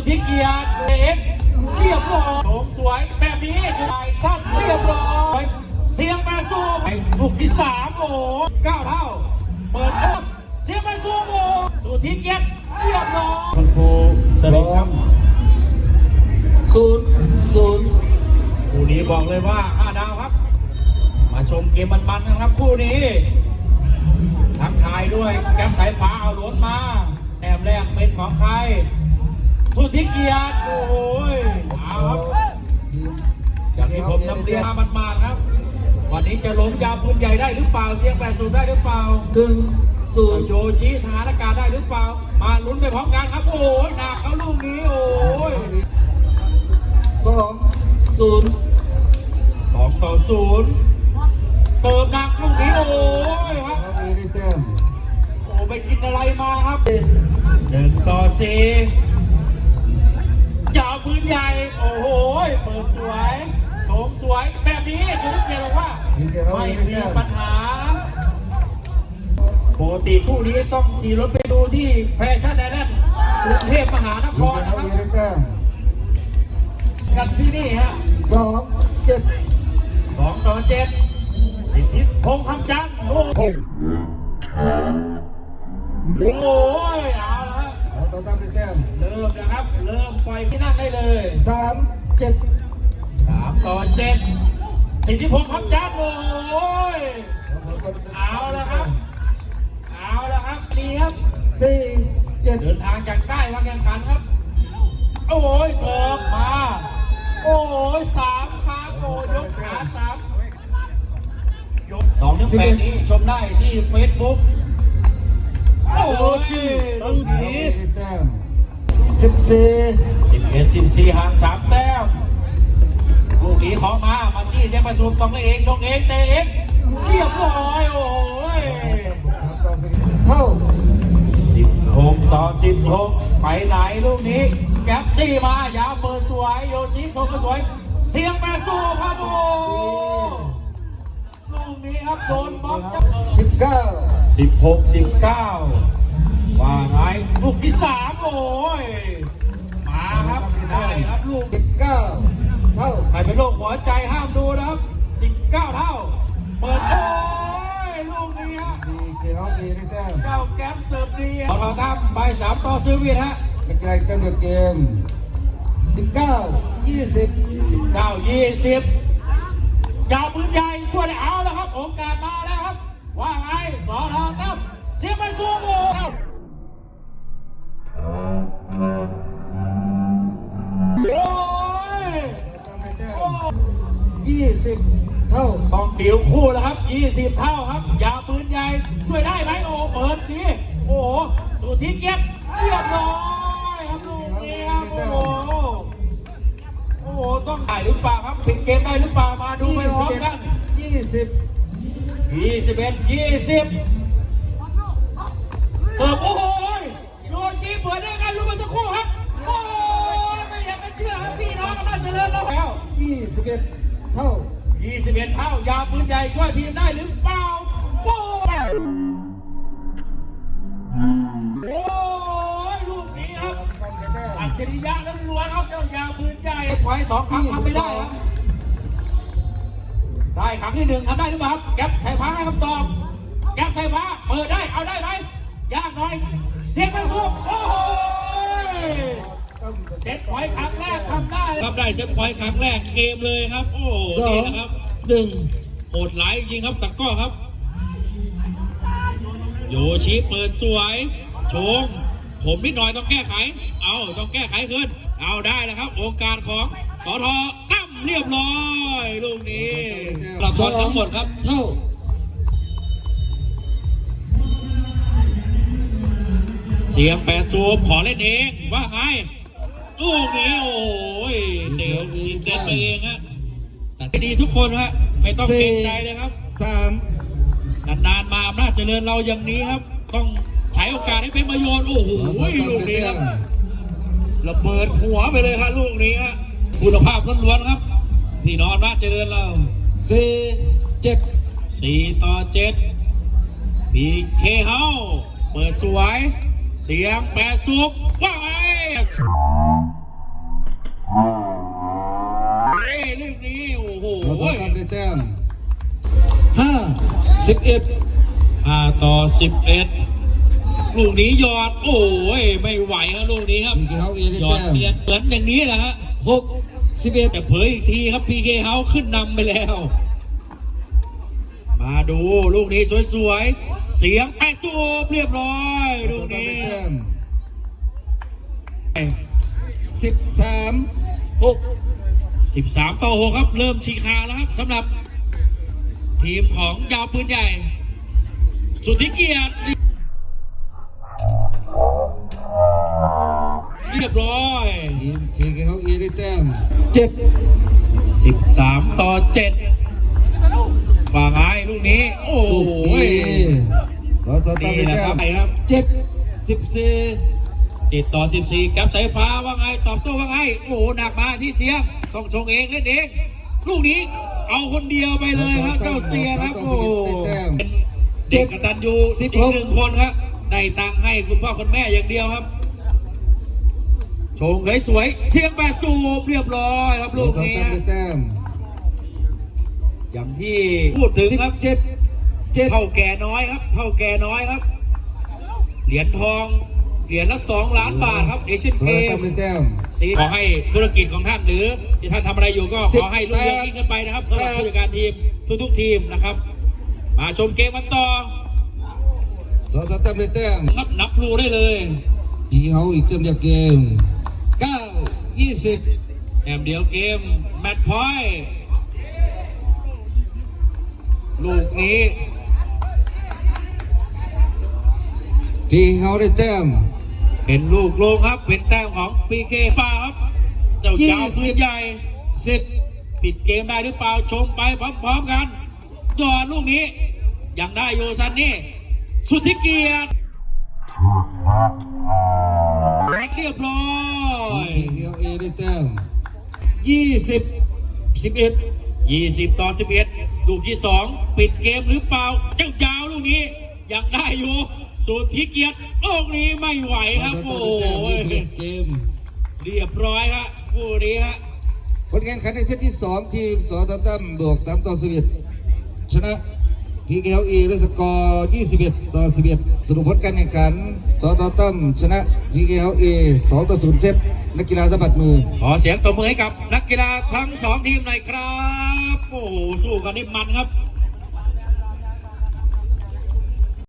สุดที่เกียรติเอกเรียบร้อยโฉมสวยแบบนี้จุดายสั้นเรียบร้อยเสียงแปดสู้ไปลูกที่สามโอ้โหเก้าเท่า เปิดเพิ่มเสียงแปดสู้โอ้โหสุดที่เกียรติเรียบร้อยคุณครูสลิงครับศูนย์ศูนย์คู่นี้บอกเลยว่าห้าดาวครับ มาชมเกมมันๆนะครับคู่นี้ทักทายด้วยแก้มสายฟ้าเอารถมาแต้มแรกเป็นของใคร สุดที่เกียรติโอ้โหเอาครับอย่างที่ผมนำเรียนมามันมาครับ วันนี้จะล้มยาวปืนใหญ่ได้หรือเปล่าเสียงแปดศูนย์ได้หรือเปล่าหนึ่งศูนโยชิทหารอากาศได้หรือเปล่า มาลุ้นไปพร้อมกันครับ โอ้ยหนักเขาลูกนี้โอ้ยสองศูนย์สองต่อศูนย์เสิร์ฟหนักลูกนี้โอ้ยครับโอ้ไปกินอะไรมาครับหนึ่งต่อสี่ ใหญ่ โอ้โหเปิดสวยโฉมสวย แบบนี้จุดเกียรติบอกว่า ดีเจเราไม่มีได้มีแต้มปัญหาปกติคู่นี้ต้องขี่รถไปดูที่แฟชั่นไดแลนด์กรุงเทพมหานคดีรเจนะเราครับมีได้แต้มกันที่นี่ฮะสองเจ็ดสองต่อเจ็ดสิทธิพงษ์คำจันทร์โอ้โห โอ้ยเอา ละฮะเราต้องทำได้แต้มเริ่มนะครับ เริ่มปล่อยที่นั่งได้เลยสามเจ็ดสามต่อเจ็ดสิทธิพงษ์คำจันทร์โอ้ยเอาละครับ เอาละครับนี่ครับสี่เจ็ดเดินทางจากใต้มาแข่งขันครับ โอ้ยเสิร์ฟมา โอ้ยสามครั้งโอ้ยยกขาสามยกสองถึงแปดนี้ชมได้ที่เฟซบุ๊กโอ้ยตั้งสีได้แต้ม สิบสี่สิบเอ็ดสิบสี่ห่างสามแต้มลูกนี้ของมามันที่เสียประสุมต้องเองชงเองเตะเองเรียบร้อยโอ้ยสามต่อสี่เท่าสิบหกต่อสิบหกไปไหนลูกนี้แก๊ปตีมายาวเปิดสวยโยชิชมก็สวย เสียงแปดสู้ครับโอ้ลูกนี้ครับโดนบล็อกจับสิบเก้าสิบหกสิบเก้าว่าไงลูกที่สามโอ้ เก้าแก๊ปเสิร์ฟดีพอเราทำไปสามต่อซื้อเวียนฮะใกล้ๆกันกับเกมสิบเก้ายี่สิบเก้ายี่สิบยาวปืนใหญ่ช่วยได้เอาแล้วครับโอกาสมาแล้วครับ ว่าไงสอทอครับเสียงไปสู้โมโอ้ยต้องได้แต้มยี่สิบเท่าต้องเดี่ยวคู่แล้วครับยี่สิบเท่าครับยาวปืนใหญ่ ช่วยได้ไหมโอ้เปิดดีโอ้โหสุดที่เกียรติเรียบร้อยครับลูกนี้ครับโอ้โหโอ้โหต้องได้หรือเปล่าครับปิดเกมได้หรือเปล่ามาดูไปพร้อมกันยี่สิบยี่สิบเอ็ดยี่สิบเปิดโอ้โห จฉริยะล้วนๆครับเจ้ายาวปืนใหญ่ถอยสองครั้งทำไม่ได้ครับได้ครั้งที่หนึ่งทำได้หรือเปล่าครับแก๊ปใส่ผ้าให้คำตอบแก๊ปใส่ผ้าเปิดได้เอาได้ไหมยากหน่อยเสียงไม่สู้โอ้โหเซตพอยต์ครั้งแรกทำได้ครับได้เซตพอยต์ครั้งแรกเกมเลยครับ โอ้โหสองนี่นะครับหนึ่งโหดหลายจริงครับตะกร้อครับ โยชิเปิดสวยโชง ผมนิดหน่อยต้องแก้ไข เอาต้องแก้ไขขึ้น เอาได้แล้วครับโอกาสของสอทอตั้มเรียบร้อยลูกนี้ละครทั้งหมดครับ เท่าเสียงแปดซูมขอเล่นเองว่าไงลูกนี้โอ้ยเดี๋ยวยิงเกินไปเองฮะแต่ดีทุกคนฮะไม่ต้องเกรงใจเลยครับสามนานๆมาอำนาจเจริญเราอย่างนี้ครับ ต้อง ใช้โอกาสให้เป็นประโยชน์โอ้โหลูกนี้ครับระเบิดหัวไปเลยครับลูกนี้ฮะคุณภาพล้วนๆครับนี่นอนราเจริญเราสี่เจ็ดสี่ต่อเจ็ดพีเคเฮาเปิดสวย เสียงแปดซุปว้าไเอ้ลูกนี้โอ้โหครับได้แต้ห้าสิบเอ็ดห้าต่อสิบเอ็ด ลูกนี้หยอด โอ้ยไม่ไหวครับลูกนี้ครับ พีเคเฮาเอได้หยอดแต้มเปลี่ยนเหมือนอย่างนี้แหละฮะหกสิบเอ็ดแต่เผยอีกทีครับพีเคเฮาขึ้นนำไปแล้ว มาดูลูกนี้สวยๆ เสียงแปะสูบเรียบร้อยลูกนี้ได้แต้มสิบสามหก13ต่อ6ครับ เริ่มชีคาแล้วครับสำหรับ ทีมของยาวปืนใหญ่ สุทธิเกียรติ เจ็ด13ต่อ7ว่าไงลูกนี้ โอ้ลูกโหนี้ขอต่อตามนี่ได้แหละแต้ครับมไปครับเจ็ดสิบสี่ติดต่อ14กับสายฟ้าว่าไงตอบโต้ว่าไง โอ้โหหนักมาที่เสียง ต้องชงเองเล่นเองลูกนี้ เอาคนเดียวไปเลยครับเจ้าเสียครับโอ้โหเป็นเด็กกตัญญูอีกหนึ่งคนครับได้ตังค์ให้คุณพ่อคุณแม่อย่างเดียวครับ ชงสวยๆเสียงแปดสูบเรียบร้อยครับขอลูกต่อนี้ตามได้แต้มอย่างที่พูดถึงสิบครับเจ็ดเจ็ดเท่าแก่น้อยครับเท่าแก่น้อยครับ เหรียญทองเหรียญละสองล้านบาทครับเอเชียนขอเกต่อตามมได้แต้มสีขอให้ธุรกิจของท่านหรือที่ท่านทำอะไรอยู่ก็ขอให้รุ่งเรืองยิ่งขึ้นไปนะครับสำหรับผู้จัดการทีมทุกๆทีมนะครับ มาชมเกมกันต่อขอต่อตามได้แต้มนับนับรูได้เลยพีเคเฮาอีกเต็มเดียวเกม เก้ายี่สิบแอมเดียวเกม แมตช์พอยต์ลูกนี้พีเคเฮาได้แต้มเป็นลูกโลงครับ เป็นแต้มของพีเคป้าครับ เจ้าเจ้าพื้นใหญ่สิบปิดเกมได้หรือเปล่าชมไปพร้อมๆกันยอดลูกนี้ ยังได้อยู่ซันนี่ สุดที่เกียรติ เรียบร้อยพีเคเอได้แต้มยี่สิบสิบเอ็ด20ต่อ11ลูกที่2ปิดเกมหรือเปล่าเจ้ายาวลูกนี้ยังได้อยู่สุดที่เกียรติลูกนี้ไม่ไหวครับโอ้โหเกมเรียบร้อยครับคู่นี้ฮะผลการแข่งขันในเซตที่สองทีมสอตตั้มบวกสามต่อสิบเอ็ดชนะ พีเคเอด้วยสกอร์ยี่สิบเอ็ดต่อสิบเอ็ดสรุปผลการแข่งขันสอตตั้มชนะพีเคเอสองต่อศูนย์เซตนักกีฬาสะบัดมือ ขอเสียงตบมือให้กับนักกีฬาทั้งสองทีมหน่อยครับ โอ้โหสู้กันนี่มันครับ